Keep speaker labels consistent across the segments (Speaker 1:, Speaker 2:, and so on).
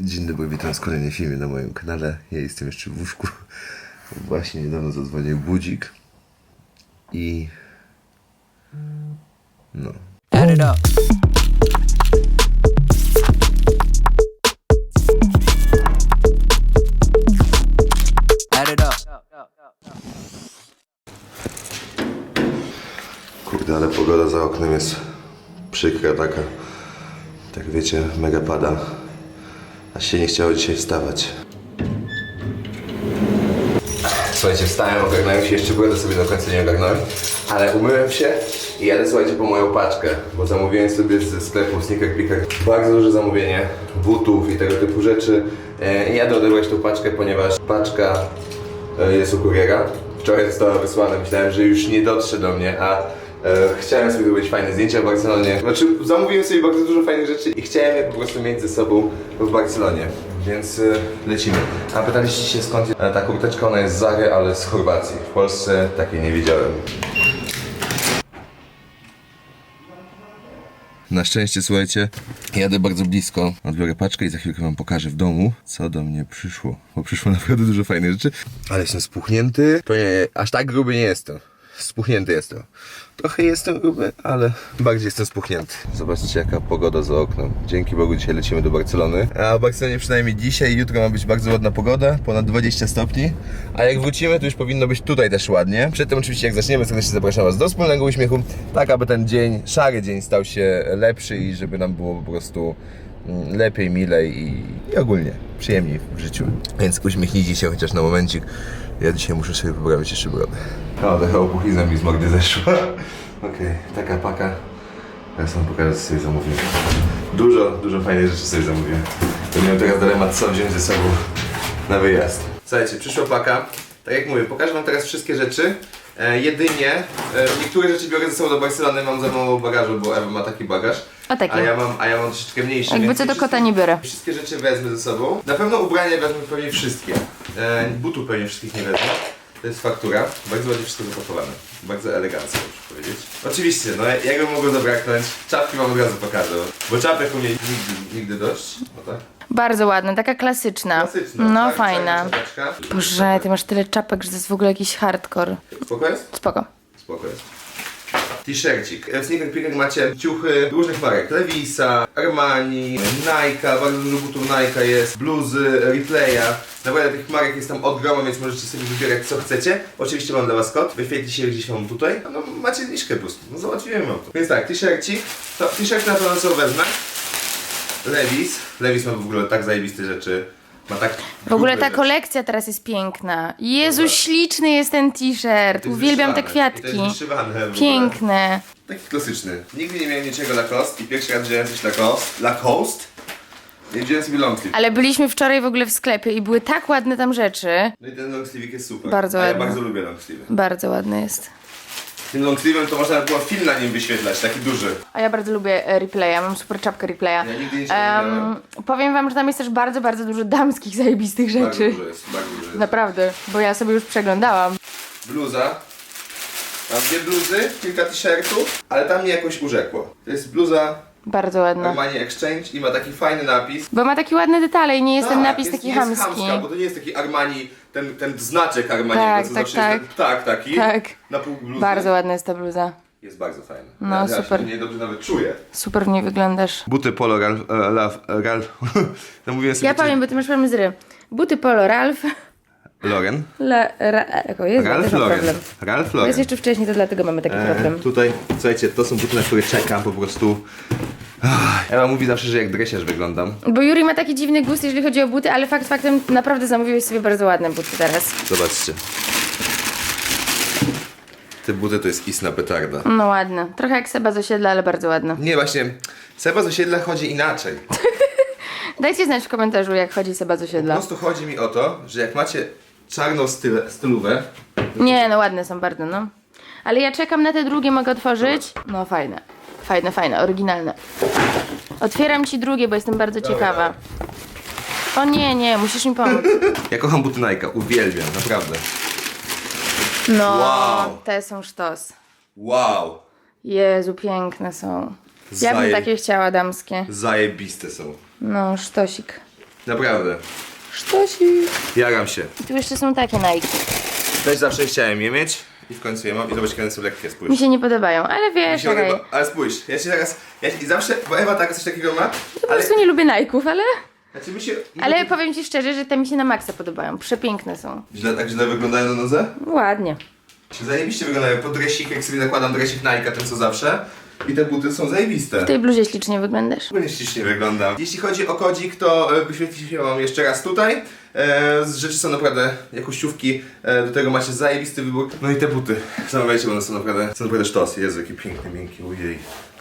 Speaker 1: Dzień dobry, witam w kolejnym filmie na moim kanale. Ja jestem jeszcze w łóżku. Właśnie niedawno zadzwonił budzik. I... No.
Speaker 2: Add it up. Add it up.
Speaker 1: Kurde, ale pogoda za oknem jest przykra taka. Tak wiecie, mega pada. Aż się nie chciało dzisiaj wstawać. Słuchajcie, wstałem, ogarnąłem się, jeszcze brodę sobie do końca nie ogarnąłem, ale umyłem się i jadę, słuchajcie, po moją paczkę, bo zamówiłem sobie ze sklepu Sneaker Picker bardzo duże zamówienie butów i tego typu rzeczy. E, i jadę odebrać tą paczkę, ponieważ paczka e, jest u kuriera. Wczoraj została wysłana, myślałem, że już nie dotrze do mnie, a chciałem sobie zrobić fajne zdjęcia w Barcelonie. Znaczy, zamówiłem sobie bardzo dużo fajnych rzeczy i chciałem je po prostu mieć ze sobą w Barcelonie. Więc y, lecimy. A pytaliście się skąd e, ta kurteczka, ona jest z Zary, ale z Chorwacji. W Polsce takiej nie widziałem. Na szczęście, słuchajcie, jadę bardzo blisko. Odbiorę paczkę i za chwilkę wam pokażę w domu, co do mnie przyszło. Bo przyszło naprawdę dużo fajnych rzeczy. Ale jestem spuchnięty. Pewnie aż tak gruby nie jestem. Spuchnięty jestem. Trochę jestem gruby, ale bardziej jestem spuchnięty. Zobaczcie jaka pogoda za oknem. Dzięki Bogu dzisiaj lecimy do Barcelony. A w Barcelonie przynajmniej dzisiaj jutro ma być bardzo ładna pogoda, ponad 20 stopni. A jak wrócimy, to już powinno być tutaj też ładnie. Przedtem oczywiście jak zaczniemy, serdecznie zapraszam Was do wspólnego uśmiechu, tak aby ten dzień, szary dzień stał się lepszy i żeby nam było po prostu lepiej, milej i, i ogólnie przyjemniej w życiu. Więc uśmiechnijcie się chociaż na momencik. Ja dzisiaj muszę sobie poprawić jeszcze brodę. O, trochę opuchlizna mi z mordy zeszła. Okej, taka paka. Ja sam pokażę, co sobie zamówiłem. Dużo, dużo fajnych rzeczy sobie zamówiłem. To miałem teraz dylemat, co wziąć ze sobą na wyjazd. Słuchajcie, przyszła paka. Tak jak mówię, pokażę wam teraz wszystkie rzeczy. E, jedynie e, niektóre rzeczy biorę ze sobą do Barcelony, mam za mało bagażu, bo Ewa ma taki bagaż.
Speaker 3: A taki.
Speaker 1: A ja mam, a ja mam troszeczkę mniejszy.
Speaker 3: Jakby
Speaker 1: więc
Speaker 3: co,
Speaker 1: wszystkie-
Speaker 3: kota nie biorę.
Speaker 1: Wszystkie rzeczy wezmę ze sobą. Na pewno ubrania wezmę pewnie wszystkie. E, butów pewnie wszystkich nie wezmę. To jest faktura. Bardzo ładnie wszystko zapakowane. Bardzo elegancko, muszę powiedzieć. Oczywiście, no jakby mogło zabraknąć, czapki wam od razu pokażę. Bo czapek u mnie nigdy, nigdy dość. No tak.
Speaker 3: Bardzo ładna, taka klasyczna.
Speaker 1: Klasyczna.
Speaker 3: No
Speaker 1: tak,
Speaker 3: fajna.
Speaker 1: czarna czapeczka.
Speaker 3: Boże, ty masz tyle czapek, że to jest w ogóle jakiś hardcore.
Speaker 1: Spoko jest?
Speaker 3: Spoko.
Speaker 1: Spoko jest. T-shircik. W Sneaker Picker macie ciuchy różnych marek. Levisa, Armani, Nike, bardzo dużo butów Nike jest, bluzy, Replaya. Naprawdę tych marek jest tam od groma, więc możecie sobie wybierać co chcecie. Oczywiście mam dla was kod, wyświetli się gdzieś wam tutaj. No macie zniżkę po prostu, no załatwiłem wam to. Więc tak, t-shircik. To t-shirt na pewno sobie wezmę. Levis. Levis ma w ogóle tak zajebiste rzeczy. Ma tak
Speaker 3: W ogóle ta kolekcja teraz jest piękna. Jezu,
Speaker 1: Dobra.
Speaker 3: śliczny jest ten t-shirt. Uwielbiam te kwiatki. Piękne.
Speaker 1: Taki klasyczny. Nigdy nie miałem niczego Lacoste i pierwszy raz wziąłem coś Lacoste. Lacoste. I wziąłem sobie long sleeve.
Speaker 3: Ale byliśmy wczoraj w ogóle w sklepie i były tak ładne tam rzeczy.
Speaker 1: No i ten long sleeve jest super.
Speaker 3: Bardzo
Speaker 1: A ja
Speaker 3: ładny.
Speaker 1: bardzo lubię long sleeve.
Speaker 3: Bardzo ładny jest.
Speaker 1: Tym long sleeve'em to można było film na nim wyświetlać, taki duży.
Speaker 3: A ja bardzo lubię e, replaya, mam super czapkę replaya.
Speaker 1: Ja nigdy nie miałem.
Speaker 3: powiem wam, że tam jest też bardzo, bardzo dużo damskich zajebistych
Speaker 1: Bardzo
Speaker 3: rzeczy.
Speaker 1: dużo jest, bardzo dużo jest.
Speaker 3: Naprawdę, bo ja sobie już przeglądałam.
Speaker 1: Bluza. Mam dwie bluzy, kilka t-shirtów, ale tam mnie jakoś urzekło. To jest bluza
Speaker 3: Bardzo ładna.
Speaker 1: Armani Exchange i ma taki fajny napis.
Speaker 3: Bo ma takie ładne detale i nie jest ten
Speaker 1: Tak,
Speaker 3: napis
Speaker 1: jest,
Speaker 3: taki
Speaker 1: jest
Speaker 3: chamski.
Speaker 1: chamska, bo to nie jest taki Armani, ten, ten znaczek Armani,
Speaker 3: Tak,
Speaker 1: co
Speaker 3: tak,
Speaker 1: zawsze
Speaker 3: tak.
Speaker 1: jest ten, tak, taki.
Speaker 3: Tak.
Speaker 1: Na pół bluzy.
Speaker 3: Bardzo ładna jest ta bluza.
Speaker 1: Jest bardzo fajny.
Speaker 3: No,
Speaker 1: ja, Ja
Speaker 3: super.
Speaker 1: się w niej dobrze nawet czuję.
Speaker 3: Super w niej wyglądasz.
Speaker 1: Buty Polo Ralph, e, Ralph, e, Ralph. Sobie
Speaker 3: Ja powiem, bo ty masz problem z ry. Buty Polo Ralph.
Speaker 1: Loren.
Speaker 3: Le, ra, jako jest,
Speaker 1: Ralph
Speaker 3: też mam
Speaker 1: Lauren.
Speaker 3: problem.
Speaker 1: Ralph
Speaker 3: Jest
Speaker 1: Lauren.
Speaker 3: jeszcze wcześniej, to dlatego mamy taki
Speaker 1: E,
Speaker 3: problem.
Speaker 1: tutaj, słuchajcie, to są buty, na które czekam po prostu. Ewa mówi zawsze, że jak dresiarz wyglądam.
Speaker 3: Bo Juri ma taki dziwny gust, jeżeli chodzi o buty, ale fakt faktem naprawdę zamówiłeś sobie bardzo ładne buty teraz.
Speaker 1: Zobaczcie. Te buty to jest istna petarda.
Speaker 3: No ładne. Trochę jak Seba z osiedla, ale bardzo ładne.
Speaker 1: Nie, właśnie, Seba z osiedla chodzi inaczej.
Speaker 3: Dajcie znać w komentarzu, jak chodzi Seba z
Speaker 1: Po
Speaker 3: osiedla.
Speaker 1: prostu chodzi mi o to, że jak macie czarną style, stylówę,
Speaker 3: Nie, no ładne są bardzo, no. Ale ja czekam na te drugie, mogę otworzyć? No fajne. Fajne, fajne, oryginalne. Otwieram ci drugie, bo jestem bardzo ciekawa. O nie, nie, musisz mi pomóc.
Speaker 1: ja kocham buty Nike, uwielbiam, naprawdę.
Speaker 3: No,
Speaker 1: Wow.
Speaker 3: te są sztos.
Speaker 1: Wow,
Speaker 3: Jezu, piękne są. Ja bym
Speaker 1: Zaje-
Speaker 3: takie chciała damskie.
Speaker 1: zajebiste są.
Speaker 3: No, sztosik.
Speaker 1: Naprawdę.
Speaker 3: Sztosi.
Speaker 1: Jaram się.
Speaker 3: I tu jeszcze są takie Nike.
Speaker 1: Też zawsze chciałem je mieć i w końcu je mam i zobacz, jakie one są lekkie, spójrz.
Speaker 3: Mi się nie podobają, ale
Speaker 1: Mi
Speaker 3: wiesz,
Speaker 1: się
Speaker 3: okej.
Speaker 1: ba- Ale spójrz, ja się teraz, ja się, zawsze, bo Ewa tak coś takiego ma,
Speaker 3: Po
Speaker 1: ale,
Speaker 3: prostu nie lubię Nike'ów, ale...
Speaker 1: znaczy mi się,
Speaker 3: Ale powiem ci szczerze, że te mi się na maksa podobają. Przepiękne są.
Speaker 1: źle, tak źle wyglądają na nodze?
Speaker 3: Ładnie.
Speaker 1: Zajebiście wyglądają, po dresik, jak sobie nakładam dresik Nike, ten co zawsze i te buty są zajebiste.
Speaker 3: W tej bluzie ślicznie wyglądasz.
Speaker 1: Zupełnie ślicznie wyglądam. Jeśli chodzi o kodzik, to e, wyświetli się wam jeszcze raz tutaj. E, z rzeczy są naprawdę jakościówki, e, do tego macie zajebisty wybór. No i te buty, zamawiajcie, bo one są naprawdę, są naprawdę sztos. Jezu, jaki piękny, miękki, ujej.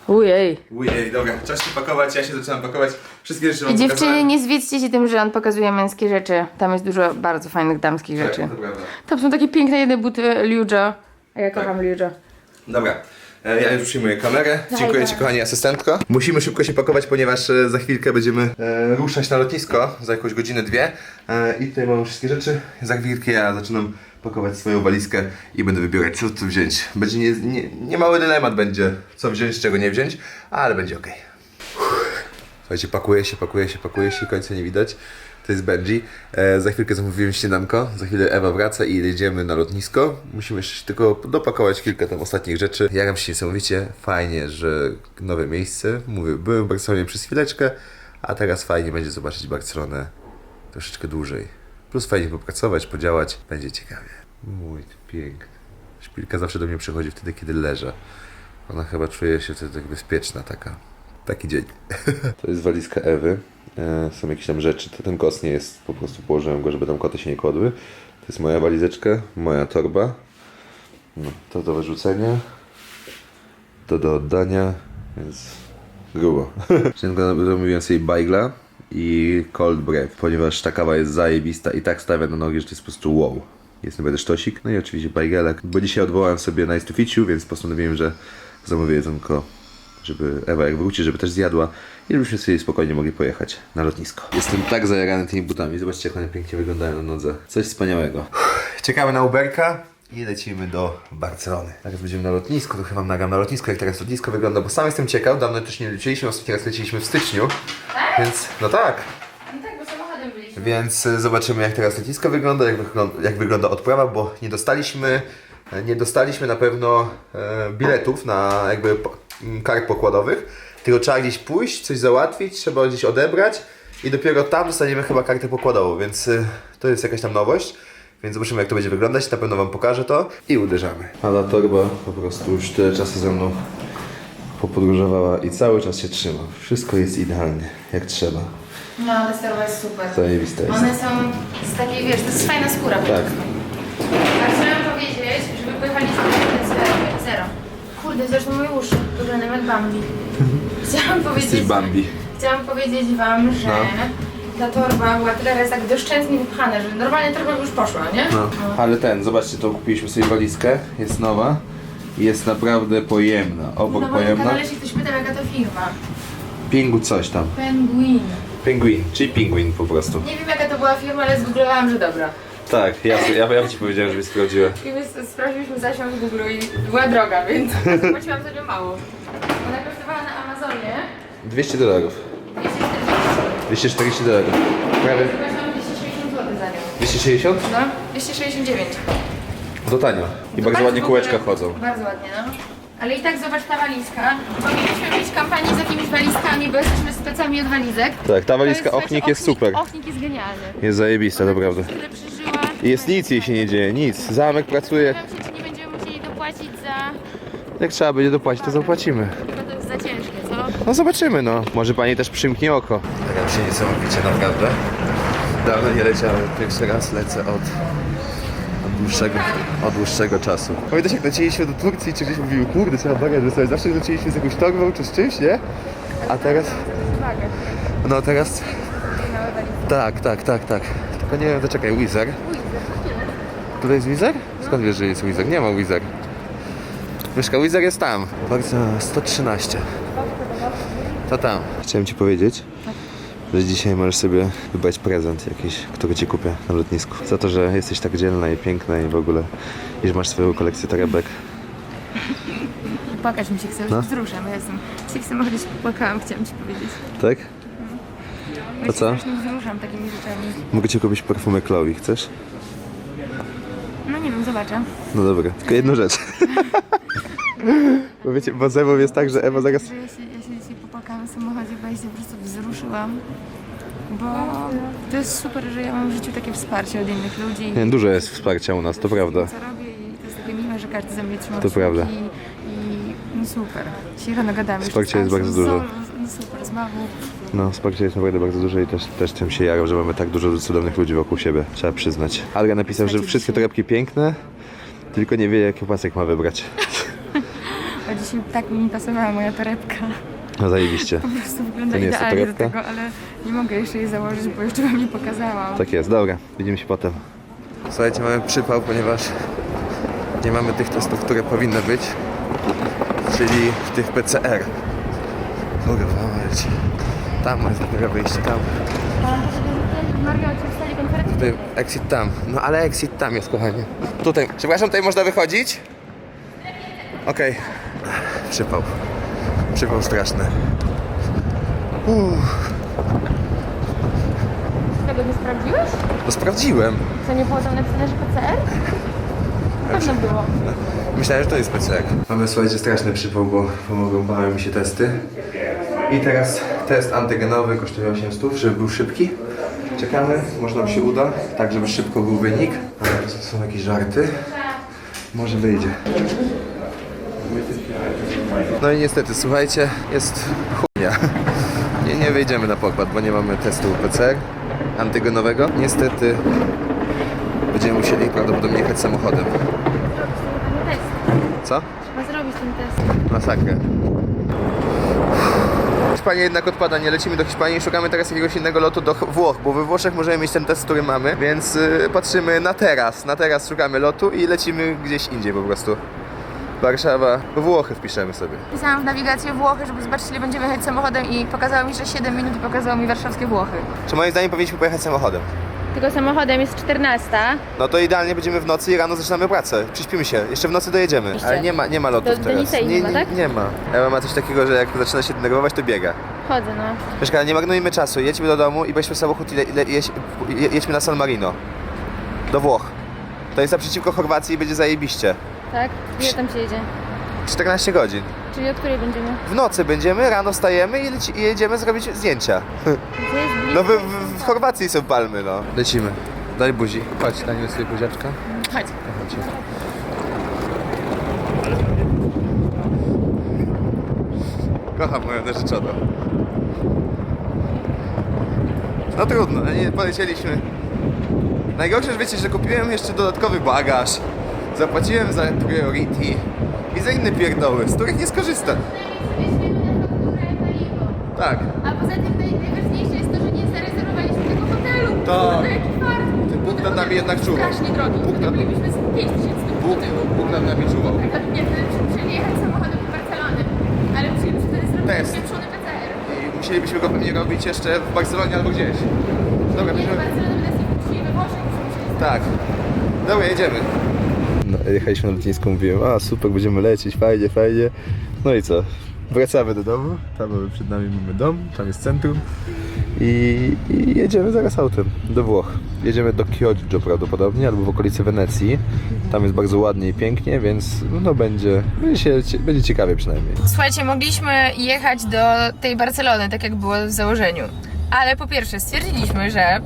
Speaker 3: Ujej.
Speaker 1: Ujej, dobra, czas się pakować, ja się zaczynam pakować. Wszystkie rzeczy
Speaker 3: I
Speaker 1: wam
Speaker 3: dziewczyny,
Speaker 1: pokazałem.
Speaker 3: nie zwiedzicie się tym, że on pokazuje męskie rzeczy. Tam jest dużo bardzo fajnych damskich
Speaker 1: Tak,
Speaker 3: rzeczy.
Speaker 1: to prawda.
Speaker 3: Tam są takie piękne jedne buty Liujo. A ja kocham
Speaker 1: Tak.
Speaker 3: Liujo.
Speaker 1: Dobra. E, Ja już przyjmuję kamerę. Dziękuję Ci, kochani asystentko. Musimy szybko się pakować, ponieważ e, za chwilkę będziemy e, ruszać na lotnisko za jakąś godzinę, dwie. E, I tutaj mamy wszystkie rzeczy. Za chwilkę ja zaczynam pakować swoją walizkę i będę wybierać, co tu wziąć. Będzie nie, nie, nie mały dylemat będzie, co wziąć, czego nie wziąć, ale będzie ok. Słuchajcie, pakuje się, pakuje się, pakuje się, końca nie widać. To jest Benji. E, za chwilkę zamówiłem śniadanko, za chwilę Ewa wraca i jedziemy na lotnisko. Musimy jeszcze tylko dopakować kilka tam ostatnich rzeczy. Jaram się niesamowicie, fajnie, że nowe miejsce. Mówię, byłem w Barcelonie przez chwileczkę, a teraz fajnie będzie zobaczyć Barcelonę troszeczkę dłużej. Plus fajnie popracować, podziałać, będzie ciekawie. Mój, piękny. Szpilka zawsze do mnie przychodzi wtedy, kiedy leżę. Ona chyba czuje się wtedy tak bezpieczna taka. Taki dzień. To jest walizka Ewy. E, są jakieś tam rzeczy. Ten koc nie jest, po prostu położyłem go, żeby tam koty się nie kładły. To jest moja walizeczka, moja torba. No, to do wyrzucenia. To do oddania, więc grubo. Zamówiłem sobie bajgla i cold brew, ponieważ ta kawa jest zajebista i tak stawia na nogi, że to jest po prostu wow. Jest naprawdę sztosik. No i oczywiście bajgelek, bo dzisiaj odwołałem sobie Nice to Fit więc postanowiłem, że zamówię jedzonko żeby Ewa jak wróci, żeby też zjadła i żebyśmy sobie spokojnie mogli pojechać na lotnisko. Jestem tak zajarany tymi butami, zobaczcie jak one pięknie wyglądają na nodze. Coś wspaniałego. Czekamy na Uberka i lecimy do Barcelony. Teraz będziemy na lotnisku, to chyba nagram na lotnisku, jak teraz lotnisko wygląda, bo sam jestem ciekaw, dawno też nie leciliśmy, ostatni raz leciliśmy w styczniu, więc no tak.
Speaker 3: No tak, bo samochodem byliśmy.
Speaker 1: Więc y, zobaczymy jak teraz lotnisko wygląda, jak wygląda, jak wygląda odprawa, bo nie dostaliśmy, e, nie dostaliśmy na pewno e, biletów na jakby kart pokładowych, tylko trzeba gdzieś pójść, coś załatwić, trzeba gdzieś odebrać i dopiero tam dostaniemy chyba kartę pokładową, więc y, to jest jakaś tam nowość. Więc zobaczymy jak to będzie wyglądać, na pewno wam pokażę to i uderzamy. A ta torba po prostu już tyle czasu ze mną popodróżowała i cały czas się trzyma. Wszystko jest idealnie, jak trzeba.
Speaker 3: No, ta sterowa jest super.
Speaker 1: Zajebiste jest.
Speaker 3: One są z takiej, wiesz, to jest fajna skóra. po
Speaker 1: Tak.
Speaker 3: prostu. A chciałam powiedzieć, żeby pojechali z zero, zero. Kurde, zresztą moje uszy wyglądają jak Bambi. Chciałam powiedzieć,
Speaker 1: Bambi.
Speaker 3: chciałam powiedzieć wam, że ta torba była tyle razy tak doszczętnie wypchana, że normalnie torba by już poszła, nie?
Speaker 1: No. Ale ten, zobaczcie, to kupiliśmy sobie walizkę, jest nowa i jest naprawdę pojemna. Obok
Speaker 3: Na moim
Speaker 1: pojemna.
Speaker 3: kanale się ktoś pytał, jaka to firma.
Speaker 1: Pingu coś tam.
Speaker 3: Penguin.
Speaker 1: Penguin, czyli pingwin po prostu.
Speaker 3: Nie wiem jaka to była firma, ale zgooglowałam, że dobra.
Speaker 1: Tak, ja, ja, ja ci powiedziałem, żebyś sprawdziła.
Speaker 3: I my sprawdziliśmy zasięg w Google i była droga, więc zapłaciłam sobie mało. Kosztowała na Amazonie
Speaker 1: 200 dolarów.
Speaker 3: 240
Speaker 1: 240 dolarów. Prawie
Speaker 3: Zapłaciłam 260 zł za nią.
Speaker 1: 260?
Speaker 3: No, 269.
Speaker 1: To tanio. I bardzo ładnie
Speaker 3: w ogóle-
Speaker 1: kółeczka chodzą.
Speaker 3: Bardzo ładnie, no. Ale i tak zobacz ta walizka. Powinniśmy mieć kampanię z jakimiś walizkami, bo jesteśmy specami od walizek.
Speaker 1: Tak, ta
Speaker 3: To
Speaker 1: walizka
Speaker 3: słuchajcie,
Speaker 1: Ochnik jest super.
Speaker 3: Ochnik jest genialny.
Speaker 1: Jest zajebista, to prawda.
Speaker 3: Tyle przeżyła.
Speaker 1: I jest nic jej się nie dzieje, nic. Zamek pracuje.
Speaker 3: Zastanawiam się, czy nie będziemy musieli dopłacić za...
Speaker 1: Jak trzeba będzie dopłacić, to zapłacimy.
Speaker 3: Chyba to jest za ciężkie, co?
Speaker 1: No zobaczymy, no. Może pani też przymknie oko. Tak się niesamowicie, naprawdę. Dawno nie leciałem. Pierwszy raz lecę od, od, dłuższego, od dłuższego czasu. Pamiętasz jak lecieliśmy do Turcji, czy gdzieś mówiły, kurde, trzeba bagaż wysłać. Zawsze lecieliśmy z jakąś torbą czy z czymś, nie? A teraz... No teraz... Tak, tak, tak, tak. Tylko nie wiem, to czekaj, Wizer. Tutaj jest Wizer? Skąd wiesz, że jest Wizer? Nie ma Wizer. Mieszka Wizer jest tam. Bardzo 113. To tam. Chciałem ci powiedzieć, że dzisiaj możesz sobie wybrać prezent jakiś, który ci kupię na lotnisku. Za to, że jesteś tak dzielna i piękna i w ogóle, i że masz swoją kolekcję torebek.
Speaker 3: Płakać mi się chce, już
Speaker 1: No.
Speaker 3: wzruszam. Ja jestem... Dzisiaj w samochodzie się popłakałam, chciałam ci powiedzieć.
Speaker 1: Tak?
Speaker 3: Ja
Speaker 1: co?
Speaker 3: się strasznie wzruszam takimi rzeczami.
Speaker 1: Mogę ci kupić perfumę Chloe, chcesz?
Speaker 3: No nie wiem, zobaczę.
Speaker 1: No dobra, tylko jedną rzecz. bo wiecie, bo z Ewą jest tak, że Ewa zaraz...
Speaker 3: Że ja się, dzisiaj popłakałam w samochodzie, bo ja się po prostu wzruszyłam. Bo to jest super, że ja mam w życiu takie wsparcie od innych ludzi.
Speaker 1: Nie, dużo jest wsparcia u nas, to prawda.
Speaker 3: Co robię i to jest takie miłe, że każdy ze mnie trzyma
Speaker 1: To
Speaker 3: kciuki
Speaker 1: prawda.
Speaker 3: I, i no super. Dzisiaj rano gadamy. jeszcze z
Speaker 1: jest bardzo
Speaker 3: z
Speaker 1: dużo.
Speaker 3: No super, z.
Speaker 1: No, wsparcie jest naprawdę bardzo duże i też, też tym się jarał, że mamy tak dużo cudownych ludzi wokół siebie, trzeba przyznać. Adrian napisał, że wszystkie torebki piękne, tylko nie wie jaki pasek ma wybrać.
Speaker 3: A dzisiaj tak mi pasowała moja torebka.
Speaker 1: No zajebiście.
Speaker 3: Po prostu wygląda
Speaker 1: To nie jest
Speaker 3: idealnie do
Speaker 1: torebka?
Speaker 3: tego, ale nie mogę jeszcze jej założyć, bo jeszcze wam nie pokazałam.
Speaker 1: Tak jest, dobra, widzimy się potem. Słuchajcie, mamy przypał, ponieważ nie mamy tych testów, które powinny być, czyli tych PCR. Kurwa, mać. Tam jest dopiero wyjście, tam.
Speaker 3: Mario, ci wstali konferencję?
Speaker 1: Tutaj exit tam. No ale exit tam jest, kochanie. Tutaj. Przepraszam, tutaj można wychodzić? Okej. Przypał. Przypał straszny. Uff,
Speaker 3: Tego nie sprawdziłeś?
Speaker 1: no sprawdziłem.
Speaker 3: Co nie było tam napisane, że PCR? Pewno było.
Speaker 1: Myślałem, że to jest PCR. Mamy, słuchajcie, straszny przypał, bo pomogą mi się testy. I teraz test antygenowy kosztuje 800, żeby był szybki. Czekamy, może nam się uda, tak żeby szybko był wynik. Ale to są jakieś żarty. Może wyjdzie. No i niestety, słuchajcie, jest chujnia. Nie, nie wyjdziemy na pokład, bo nie mamy testu PCR antygenowego. Niestety będziemy musieli prawdopodobnie jechać samochodem.
Speaker 3: Test.
Speaker 1: Co?
Speaker 3: Trzeba zrobić ten test.
Speaker 1: Masakrę. Hiszpania jednak odpada, nie lecimy do Hiszpanii, szukamy teraz jakiegoś innego lotu do Ch- Włoch, bo we Włoszech możemy mieć ten test, który mamy, więc y, patrzymy na teraz, na teraz szukamy lotu i lecimy gdzieś indziej po prostu. Warszawa, Włochy wpiszemy sobie.
Speaker 3: Pisałam w nawigację Włochy, żeby zobaczyć ile będziemy jechać samochodem i pokazało mi, że 7 minut i pokazało mi warszawskie Włochy.
Speaker 1: Czy moim zdaniem powinniśmy pojechać samochodem?
Speaker 3: Tylko samochodem jest 14.
Speaker 1: No to idealnie będziemy w nocy i rano zaczynamy pracę. Przyśpimy się, jeszcze w nocy dojedziemy.
Speaker 3: Oczywiście.
Speaker 1: Ale nie ma, nie ma lotów
Speaker 3: Do- do
Speaker 1: teraz.
Speaker 3: Nicei nie ma, tak?
Speaker 1: Nie ma. Ewa ma coś takiego, że jak zaczyna się denerwować, to biega.
Speaker 3: Chodzę, no.
Speaker 1: Mieszka, nie marnujmy czasu, jedźmy do domu i weźmy samochód i le, le, jedź, je, jedźmy na San Marino. Do Włoch. To jest naprzeciwko Chorwacji i będzie zajebiście.
Speaker 3: Tak? Ile tam się jedzie?
Speaker 1: 14 godzin.
Speaker 3: Czyli o której będziemy?
Speaker 1: W nocy będziemy, rano wstajemy i, leci, i jedziemy zrobić zdjęcia.
Speaker 3: Gdzie jest blisko?
Speaker 1: No w, w, w Chorwacji są palmy, no. Lecimy. Daj buzi. Chodź, Daniel sobie buziaczka.
Speaker 3: Chodź.
Speaker 1: Chodź. Kocham moją narzeczoną. No trudno, nie polecieliśmy. Najgorsze, że wiecie, że kupiłem jeszcze dodatkowy bagaż. Zapłaciłem za priority i za inne pierdoły, z których nie skorzystam. Tak.
Speaker 3: A poza tym naj- najważniejsze jest to, że nie zarezerwowaliśmy tego hotelu.
Speaker 1: Tak.
Speaker 3: Jaki fart.
Speaker 1: Bóg nad nami jednak czuwał.
Speaker 3: Strasznie drogi.
Speaker 1: Bóg nad,
Speaker 3: Bylibyśmy z 5 tysięcy
Speaker 1: Bóg, nad nami czuwał.
Speaker 3: Tak, nie, wtedy musieliśmy jechać samochodem do Barcelony. Ale musielibyśmy wtedy zrobić pieprzony PCR.
Speaker 1: I musielibyśmy go pewnie robić jeszcze w Barcelonie albo gdzieś. Dobra,
Speaker 3: Nie,
Speaker 1: będziemy...
Speaker 3: Barcelony by nas nie wpuścili we Włoszech.
Speaker 1: Tak. Dobra, jedziemy. Jechaliśmy na lotnisko, mówiłem, a super, będziemy lecieć, fajnie, fajnie. No i co? Wracamy do domu, tam przed nami mamy dom, tam jest centrum i, i jedziemy zaraz autem do Włoch. Jedziemy do Chioggia prawdopodobnie, albo w okolicy Wenecji. Tam jest bardzo ładnie i pięknie, więc no będzie, będzie, się, będzie ciekawie przynajmniej.
Speaker 3: Słuchajcie, mogliśmy jechać do tej Barcelony, tak jak było w założeniu. Ale po pierwsze stwierdziliśmy, że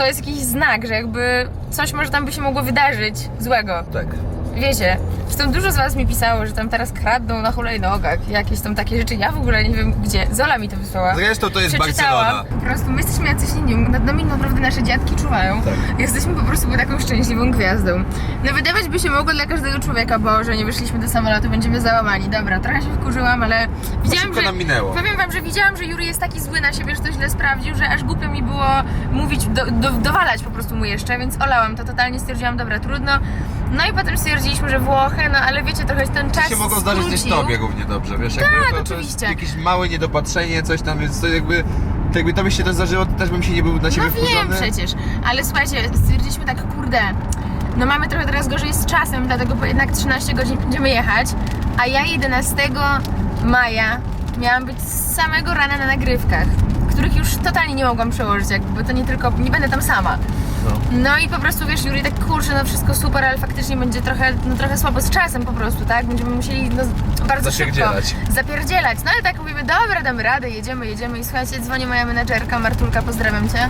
Speaker 3: to jest jakiś znak, że jakby coś może tam by się mogło wydarzyć złego.
Speaker 1: Tak.
Speaker 3: Wiecie, zresztą dużo z was mi pisało, że tam teraz kradną na hulajnogach, jakieś tam takie rzeczy. Ja w ogóle nie wiem gdzie. Zola mi to wysłała.
Speaker 1: Zresztą to jest
Speaker 3: Przeczytałam.
Speaker 1: Barcelona.
Speaker 3: Po prostu my jesteśmy jacyś inni. Nad nami naprawdę nasze dziadki czuwają.
Speaker 1: Tak.
Speaker 3: Jesteśmy po prostu taką szczęśliwą gwiazdą. No wydawać by się mogło dla każdego człowieka, bo że nie wyszliśmy do samolotu, będziemy załamani. Dobra, trochę się wkurzyłam, ale widziałam, że...
Speaker 1: nam minęło.
Speaker 3: Powiem wam, że widziałam, że Juri jest taki zły na siebie, że to źle sprawdził, że aż głupio mi było mówić, do, do, dowalać po prostu mu jeszcze, więc olałam to totalnie, stwierdziłam, dobra, trudno. No i potem stwierdziliśmy, że Włochy, no ale wiecie, trochę ten czas
Speaker 1: się mogło zdarzyć
Speaker 3: skrócił.
Speaker 1: tobie równie dobrze, wiesz? Jakby
Speaker 3: Tak,
Speaker 1: to, to jest
Speaker 3: oczywiście.
Speaker 1: jakieś małe niedopatrzenie, coś tam, więc to jakby, to jakby tobie się to zdarzyło, to też bym się nie był na ciebie
Speaker 3: No wiem
Speaker 1: wkurzony.
Speaker 3: przecież, ale słuchajcie, stwierdziliśmy tak, kurde, no mamy trochę teraz gorzej z czasem, dlatego po jednak 13 godzin będziemy jechać, a ja 11 maja miałam być z samego rana na nagrywkach, których już totalnie nie mogłam przełożyć, jakby, bo to nie tylko, nie będę tam sama. No i po prostu wiesz, Juri, tak kurczę, no wszystko super, ale faktycznie będzie trochę, no trochę słabo z czasem po prostu, tak? Będziemy musieli no, bardzo szybko
Speaker 1: Zapierdzielać.
Speaker 3: zapierdzielać. No ale tak mówimy, dobra, damy radę, jedziemy, jedziemy i słuchajcie, dzwoni moja menedżerka Martulka, pozdrawiam cię.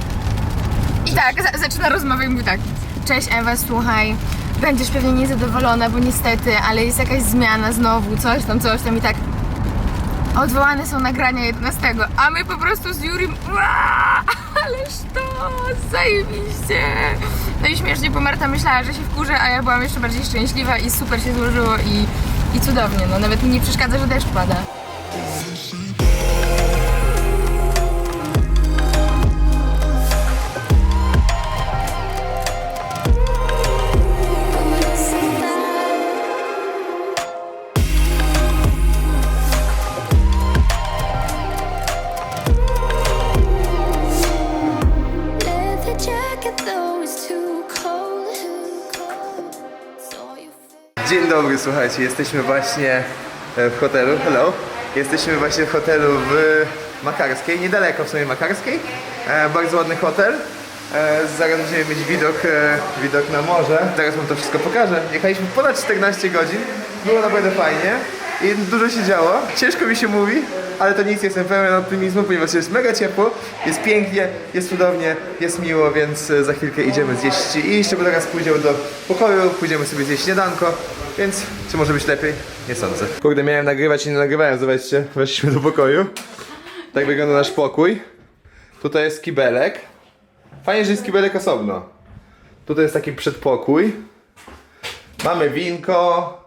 Speaker 3: I tak, za, zaczyna rozmowę i mówi tak, cześć Ewa, słuchaj, będziesz pewnie niezadowolona, bo niestety, ale jest jakaś zmiana znowu, coś tam, coś tam i tak. Odwołane są nagrania 11, a my po prostu z Jurim. Ależ to zajebiście! No i śmiesznie, bo Marta myślała, że się wkurzę, a ja byłam jeszcze bardziej szczęśliwa i super się złożyło i, i cudownie. No nawet mi nie przeszkadza, że deszcz pada.
Speaker 1: Dzień dobry, słuchajcie, jesteśmy właśnie e, w hotelu, hello. Jesteśmy właśnie w hotelu w Makarskiej, niedaleko w sumie Makarskiej. E, bardzo ładny hotel. E, zaraz będziemy mieć widok, e, widok na morze. Zaraz wam to wszystko pokażę. Jechaliśmy ponad 14 godzin, było naprawdę fajnie i dużo się działo. Ciężko mi się mówi, ale to nic, jestem pełen optymizmu, ponieważ jest mega ciepło, jest pięknie, jest cudownie, jest miło, więc e, za chwilkę idziemy zjeść i jeszcze teraz pójdziemy do pokoju, pójdziemy sobie zjeść śniadanko, więc czy może być lepiej? Nie sądzę. Kurde, miałem nagrywać i nie nagrywałem, zobaczcie, weszliśmy do pokoju. Tak wygląda nasz pokój. Tutaj jest kibelek. Fajnie, że jest kibelek osobno. Tutaj jest taki przedpokój. Mamy winko.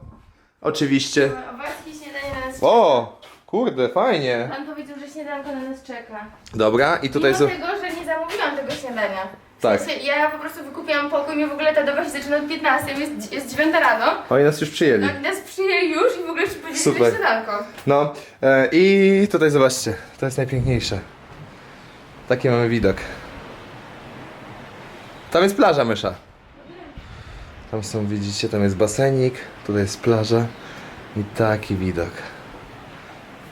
Speaker 1: Oczywiście. O! Kurde, fajnie.
Speaker 3: Pan powiedział, że śniadanko na nas czeka.
Speaker 1: Dobra, i tutaj
Speaker 3: Mimo
Speaker 1: są.
Speaker 3: tego, że nie zamówiłam tego śniadania. W
Speaker 1: Tak.
Speaker 3: sensie, ja po prostu wykupiłam pokój, mnie w ogóle ta doba się zaczyna od 15, jest, jest 9 rano.
Speaker 1: Oni nas już przyjęli.
Speaker 3: I nas przyjęli już i w ogóle już powiedzieli
Speaker 1: Super.
Speaker 3: że śniadanko.
Speaker 1: No e, i tutaj zobaczcie, to jest najpiękniejsze. Taki mamy widok. Tam jest plaża mysza. Tam są, widzicie, tam jest basenik, tutaj jest plaża i taki widok.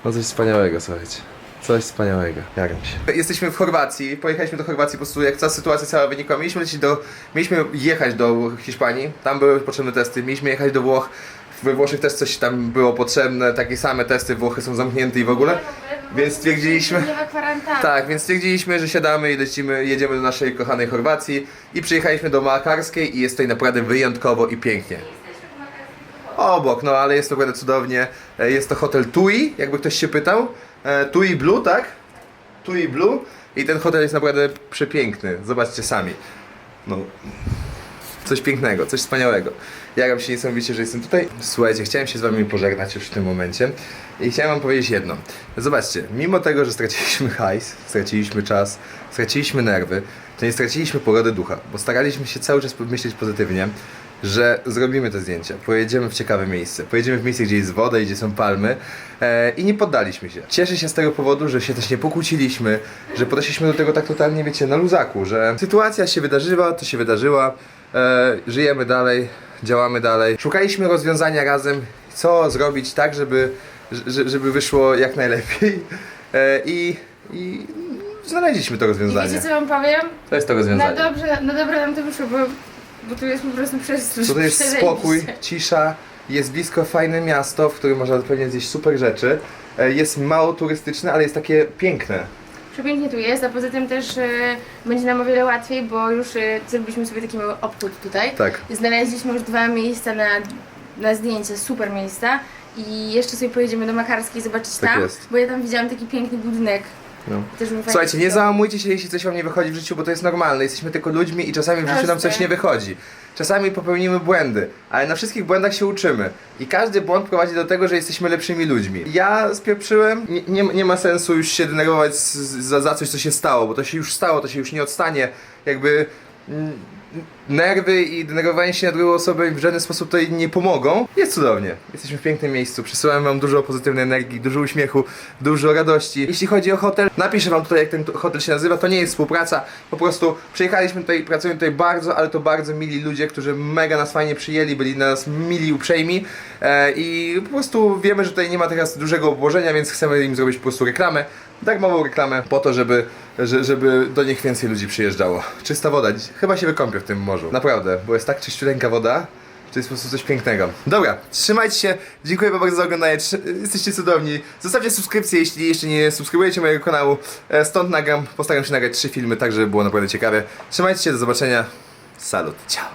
Speaker 1: No coś wspaniałego, słuchajcie. Coś wspaniałego. Jaram się. Jesteśmy w Chorwacji, pojechaliśmy do Chorwacji po prostu jak ta sytuacja cała wynikła. Mieliśmy lecieć do, mieliśmy jechać do Hiszpanii, tam były potrzebne testy. Mieliśmy jechać do Włoch, we Włoszech też coś tam było potrzebne, takie same testy, Włochy są zamknięte i w ogóle. Więc stwierdziliśmy... Tak, więc stwierdziliśmy, że siadamy i lecimy, jedziemy do naszej kochanej Chorwacji i przyjechaliśmy do Makarskiej i jest tutaj naprawdę wyjątkowo i pięknie. Obok, no ale jest to naprawdę cudownie. E, Jest to hotel Tui, jakby ktoś się pytał. E, Tui Blue, tak? Tui Blue. I ten hotel jest naprawdę przepiękny. Zobaczcie sami. No, coś pięknego, coś wspaniałego. Jaram się niesamowicie, że jestem tutaj. Słuchajcie, chciałem się z wami pożegnać już w tym momencie i chciałem wam powiedzieć jedno. Zobaczcie, mimo tego, że straciliśmy hajs, straciliśmy czas, straciliśmy nerwy, to nie straciliśmy pogody ducha, bo staraliśmy się cały czas myśleć pozytywnie, że zrobimy te zdjęcia, pojedziemy w ciekawe miejsce, pojedziemy w miejsce, gdzie jest woda i gdzie są palmy e, i nie poddaliśmy się. Cieszę się z tego powodu, że się też nie pokłóciliśmy, że podeszliśmy do tego tak totalnie, wiecie, na luzaku, że sytuacja się wydarzyła, to się wydarzyła, e, żyjemy dalej, działamy dalej. Szukaliśmy rozwiązania razem, co zrobić tak, żeby, że- żeby wyszło jak najlepiej e, i, i znaleźliśmy to
Speaker 3: I
Speaker 1: rozwiązanie.
Speaker 3: wiecie co wam powiem?
Speaker 1: To jest to
Speaker 3: Na
Speaker 1: rozwiązanie.
Speaker 3: dobrze, na dobre nam to wyszło, bo, bo tu jest po prostu przez
Speaker 1: Tutaj jest spokój, cisza, jest blisko fajne miasto, w którym można pewnie zjeść super rzeczy. E, Jest mało turystyczne, ale jest takie piękne.
Speaker 3: Przepięknie tu jest, a poza tym też e, będzie nam o wiele łatwiej, bo już e, zrobiliśmy sobie taki mały obchód tutaj.
Speaker 1: Tak.
Speaker 3: Znaleźliśmy już dwa miejsca na, na zdjęcie, super miejsca. I jeszcze sobie pojedziemy do Makarskiej zobaczyć
Speaker 1: Tak
Speaker 3: tam,
Speaker 1: jest.
Speaker 3: bo ja tam widziałam taki piękny budynek.
Speaker 1: No. Słuchajcie, nie załamujcie się, jeśli coś wam nie wychodzi w życiu, bo to jest normalne. Jesteśmy tylko ludźmi i czasami w życiu nam coś nie wychodzi. Czasami popełnimy błędy, ale na wszystkich błędach się uczymy. I każdy błąd prowadzi do tego, że jesteśmy lepszymi ludźmi. Ja spieprzyłem, nie, nie, nie ma sensu już się denerwować za, za coś, co się stało, bo to się już stało, to się już nie odstanie. Jakby... mm, nerwy i denerwowanie się na drugą osobę w żaden sposób tutaj nie pomogą. Jest cudownie. Jesteśmy w pięknym miejscu. Przesyłam wam dużo pozytywnej energii, dużo uśmiechu, dużo radości. Jeśli chodzi o hotel, napiszę wam tutaj jak ten hotel się nazywa. To nie jest współpraca. Po prostu przyjechaliśmy tutaj, pracujemy tutaj bardzo, ale to bardzo mili ludzie, którzy mega nas fajnie przyjęli, byli na nas mili uprzejmi. E, I po prostu wiemy, że tutaj nie ma teraz dużego obłożenia, więc chcemy im zrobić po prostu reklamę. Darmową reklamę po to, żeby, że- żeby do nich więcej ludzi przyjeżdżało. Czysta woda. Chyba się wykąpię w tym morzu. Naprawdę, bo jest tak czyściuteńka woda. To jest po prostu coś pięknego. Dobra, trzymajcie się. Dziękuję bardzo za oglądanie. Jesteście cudowni. Zostawcie subskrypcję, jeśli jeszcze nie subskrybujecie mojego kanału. E, Stąd nagram, postaram się nagrać trzy filmy, tak żeby było naprawdę ciekawe. Trzymajcie się, do zobaczenia. Salut. Ciao.